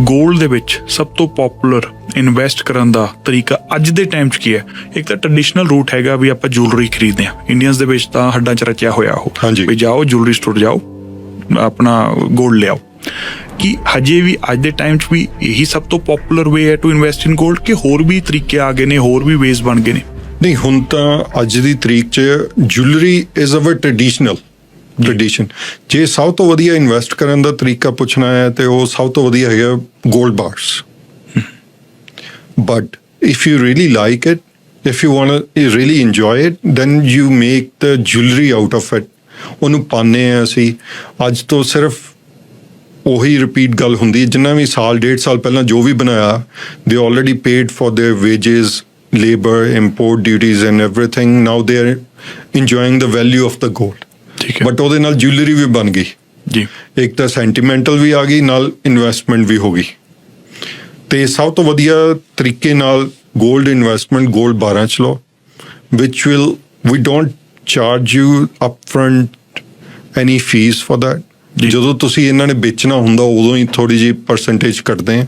Gold ਦੇ ਵਿੱਚ ਸਭ ਤੋਂ ਪਪੂਲਰ ਇਨਵੈਸਟ ਕਰਨ ਦਾ ਤਰੀਕਾ ਅੱਜ ਦੇ ਟਾਈਮ 'ਚ ਕੀ ਹੈ? ਇੱਕ ਤਾਂ ਟ੍ਰੈਡੀਸ਼ਨਲ ਰੂਟ ਹੈਗਾ ਵੀ ਆਪਾਂ ਜੁਐਲਰੀ ਖਰੀਦਦੇ ਆ ਇੰਡੀਅਨਸ ਦੇ ਵਿੱਚ ਤਾਂ ਹੱਡਾਂ 'ਚ ਰਚਿਆ ਹੋਇਆ ਉਹ। ਵੀ ਜਾਓ ਜੁਐਲਰੀ ਸਟੋਰ ਜਾਓ ਆਪਣਾ ਗੋਲਡ ਲਿਆਓ। ਕਿ ਹਜੇ ਵੀ ਅੱਜ ਦੇ ਟਾਈਮ 'ਚ ਵੀ ਇਹੀ ਸਭ ਤੋਂ ਪਪੂਲਰ ਵੇ ਹੈ ਟੂ ਇਨਵੈਸਟ ਇਨ ਗੋਲਡ ਕਿ ਹੋਰ ਵੀ ਤਰੀਕੇ ਆ ਗਏ ਨੇ ਹੋਰ ਵੀ ਵੇਜ਼ ਬਣ ਗਏ ਨੇ? ਨਹੀਂ ਹੁਣ ਤਾਂ ਅੱਜ ਦੀ ਤਰੀਕ 'ਚ ਜੁਐਲਰੀ ਇਜ਼ ਅ ਵਰ ਟ੍ਰੈਡੀਸ਼ਨਲ ਟ੍ਰੈਡੀਸ਼ਨ ਜੇ ਸਭ ਤੋਂ ਵਧੀਆ ਇਨਵੈਸਟ ਕਰਨ ਦਾ ਤਰੀਕਾ ਪੁੱਛਣਾ ਹੈ ਤੇ ਉਹ ਸਭ ਤੋਂ ਵਧੀਆ ਹੈਗਾ 골ਡ bars but if you really like it if you want to really enjoy it, then you make the jewelry out of it. ਉਹਨੂੰ ਪਾਣੇ ਆ ਅਸੀਂ। ਅੱਜ ਤੋਂ ਸਿਰਫ ਉਹੀ ਰਿਪੀਟ ਗੱਲ ਹੁੰਦੀ ਹੈ ਜਿੰਨਾ ਵੀ ਸਾਲ ਡੇਢ ਸਾਲ ਪਹਿਲਾਂ ਜੋ ਵੀ ਬਣਾਇਆ ਦੇ already paid for their wages labour import duties and everything now they are enjoying the value of the gold ਠੀਕ ਹੈ। ਬਟ ਉਹਦੇ ਨਾਲ ਜੁਐਲਰੀ ਵੀ ਬਣ ਗਈ। ਜੀ। ਇੱਕ ਤਾਂ ਸੈਂਟੀਮੈਂਟਲ ਵੀ ਆ ਗਈ ਨਾਲ ਇਨਵੈਸਟਮੈਂਟ ਵੀ ਹੋ ਗਈ। ਤੇ ਸਭ ਤੋਂ ਵਧੀਆ ਤਰੀਕੇ ਨਾਲ 골ਡ ਇਨਵੈਸਟਮੈਂਟ 골ਡ 12 ਚ ਲਓ which will we don't charge you upfront any fees for that ਜੀ। ਜਦੋਂ ਤੁਸੀਂ ਇਹਨਾਂ ਨੇ ਵੇਚਣਾ ਹੁੰਦਾ ਉਦੋਂ ਹੀ ਥੋੜੀ ਜਿਹੀ ਪਰਸੈਂਟੇਜ ਕੱਟਦੇ ਆ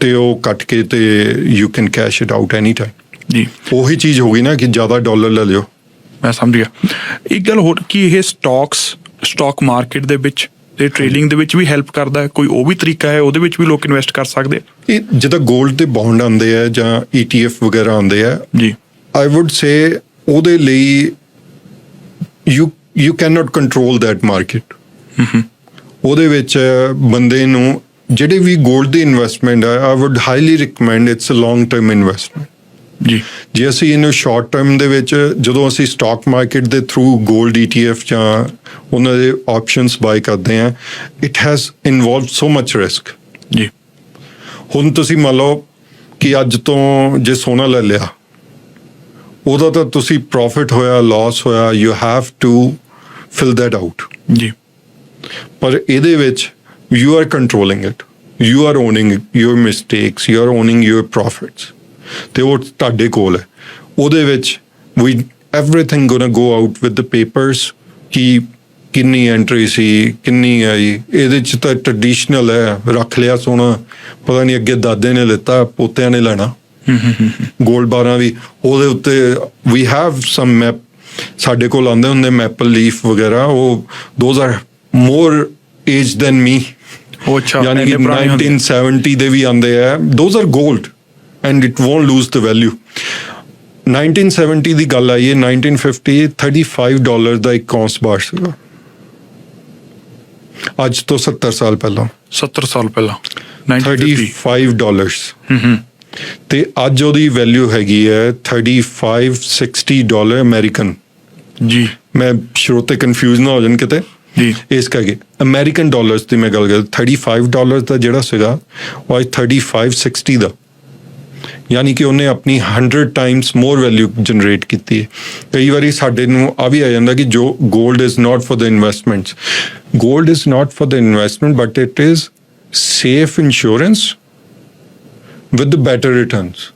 ਤੇ ਉਹ ਕੱਟ ਕੇ ਤੇ you can cash it out any time ਜੀ। ਉਹੀ ਚੀਜ਼ ਹੋ ਗਈ ਨਾ ਕਿ ਜ਼ਿਆਦਾ ਡਾਲਰ ਲੈ ਲਿਓ। ਮੈਂ ਸਮਝ ਗਿਆ। ਇੱਕ ਗੱਲ ਹੋਰ ਕਿ ਇਹ ਸਟਾਕਸ ਸਟਾਕ ਮਾਰਕੀਟ ਦੇ ਵਿੱਚ ਤੇ ਟ੍ਰੇਡਿੰਗ ਦੇ ਵਿੱਚ ਵੀ ਹੈਲਪ ਕਰਦਾ ਹੈ। ਕੋਈ ਉਹ ਵੀ ਤਰੀਕਾ ਹੈ ਉਹਦੇ ਵਿੱਚ ਵੀ ਲੋਕ ਇਨਵੈਸਟ ਕਰ ਸਕਦੇ ਆ? ਇਹ ਜਿੱਦਾਂ 골ਡ ਦੇ ਬੌਂਡ ਆਉਂਦੇ ਆ ਜਾਂ ETF ਵਗੈਰਾ ਆਉਂਦੇ ਆ ਜੀ। I would say ਉਹਦੇ ਲਈ you you cannot control that market. ਉਹਦੇ ਵਿੱਚ ਬੰਦੇ ਨੂੰ ਜਿਹੜੇ ਵੀ 골ਡ ਦੀ ਇਨਵੈਸਟਮੈਂਟ ਹੈ I would highly recommend it's a long term investment. ਜੀ। ਜੇ ਅਸੀਂ ਇਹਨੂੰ ਸ਼ਾਰਟ ਟਰਮ ਦੇ ਵਿੱਚ ਜਦੋਂ ਅਸੀਂ ਸਟਾਕ ਮਾਰਕੀਟ ਦੇ ਥਰੂ 골ਡ ETF ਜਾਂ ਉਹਨਾਂ ਦੇ ਆਪਸ਼ਨਸ ਬਾਈ ਕਰਦੇ ਆ it has involved so much risk ਜੀ। ਹੁਣ ਤੁਸੀਂ ਮੰਨ ਲਓ ਕਿ ਅੱਜ ਤੋਂ ਜੇ ਸੋਨਾ ਲੈ ਲਿਆ ਉਹਦਾ ਤਾਂ ਤੁਸੀਂ ਪ੍ਰੋਫਿਟ ਹੋਇਆ ਲਾਸ ਹੋਇਆ you have to fill that out ਜੀ। ਪਰ ਇਹਦੇ ਵਿੱਚ you are controlling it you are owning your mistakes you are owning your profits ਤੇ ਉਹ ਤੁਹਾਡੇ ਕੋਲ ਹੈ। ਉਹਦੇ ਵਿੱਚ ਵੀ everything gonna go out with the papers ਕਿ ਕਿੰਨੀ ਐਂਟਰੀ ਸੀ ਕਿੰਨੀ ਆਈ ਇਹਦੇ ਚ ਤਾਂ ਟ੍ਰੈਡੀਸ਼ਨਲ ਹੈ ਰੱਖ ਲਿਆ ਸੋਨਾ ਪਤਾ ਨਹੀਂ ਅੱਗੇ ਦਾਦੇ ਨੇ ਲਿੱਤਾ ਪੋਤਿਆਂ ਨੇ ਲੈਣਾ। 골ਡ ਬਾਰਾਂ ਵੀ ਉਹਦੇ ਉੱਤੇ ਵੀ ਹੈਵ ਸਮ ਮੈਪ ਸਾਡੇ ਕੋਲ ਆਉਂਦੇ ਹੁੰਦੇ ਮੈਪਲ ਲੀਫ ਵਗੈਰਾ ਉਹ those are more age than me ਉਹ ਅੱਛਾ ਯਾਨੀ ਕਿ ਇੰਨੇ ਪੁਰਾਣੇ ਹੁੰਦੇ। 1970 ਦੇ ਵੀ ਆਉਂਦੇ ਆ। ਦੋਜ਼ ਆਰ 골ਡ and it won't lose the value 1970 ਦੀ ਗੱਲ ਆਈ ਹੈ 1950 35 ਡਾਲਰ ਦਾ ਇੱਕ ਕੌਂਸ ਬਾਰ ਸੀਗਾ। ਅੱਜ ਤੋਂ 70 ਸਾਲ ਪਹਿਲਾਂ। 70 ਸਾਲ ਪਹਿਲਾਂ 1950 35 ਡਾਲਰਸ ਤੇ ਅੱਜ ਉਹਦੀ ਵੈਲਿਊ ਹੈਗੀ ਹੈ 35 60 ਡਾਲਰ ਅਮਰੀਕਨ ਜੀ। ਮੈਂ ਸ਼ਰੋਤੇ ਕਨਫਿਊਜ਼ ਨਾ ਹੋ ਜਾਣ ਕਿਤੇ। ਜੀ। ਇਸ ਕਰਕੇ ਅਮਰੀਕਨ ਡਾਲਰਸ ਦੀ ਮੈਂ ਗੱਲ ਕਰ 35 ਡਾਲਰ ਦਾ ਜਿਹੜਾ ਸੀਗਾ ਉਹ ਅੱਜ 35 60 ਦਾ। ਯਾਨੀ ਕਿ ਉਹਨੇ ਆਪਣੀ 100 ਟਾਈਮਸ ਮੋਰ ਵੈਲਿਊ ਜਨਰੇਟ ਕੀਤੀ ਹੈ। ਕਈ ਵਾਰੀ ਸਾਡੇ ਨੂੰ ਆ ਵੀ ਆ ਜਾਂਦਾ ਕਿ ਜੋ 골ਡ is not for the investments 골ਡ is not for the investment but it is safe insurance with better returns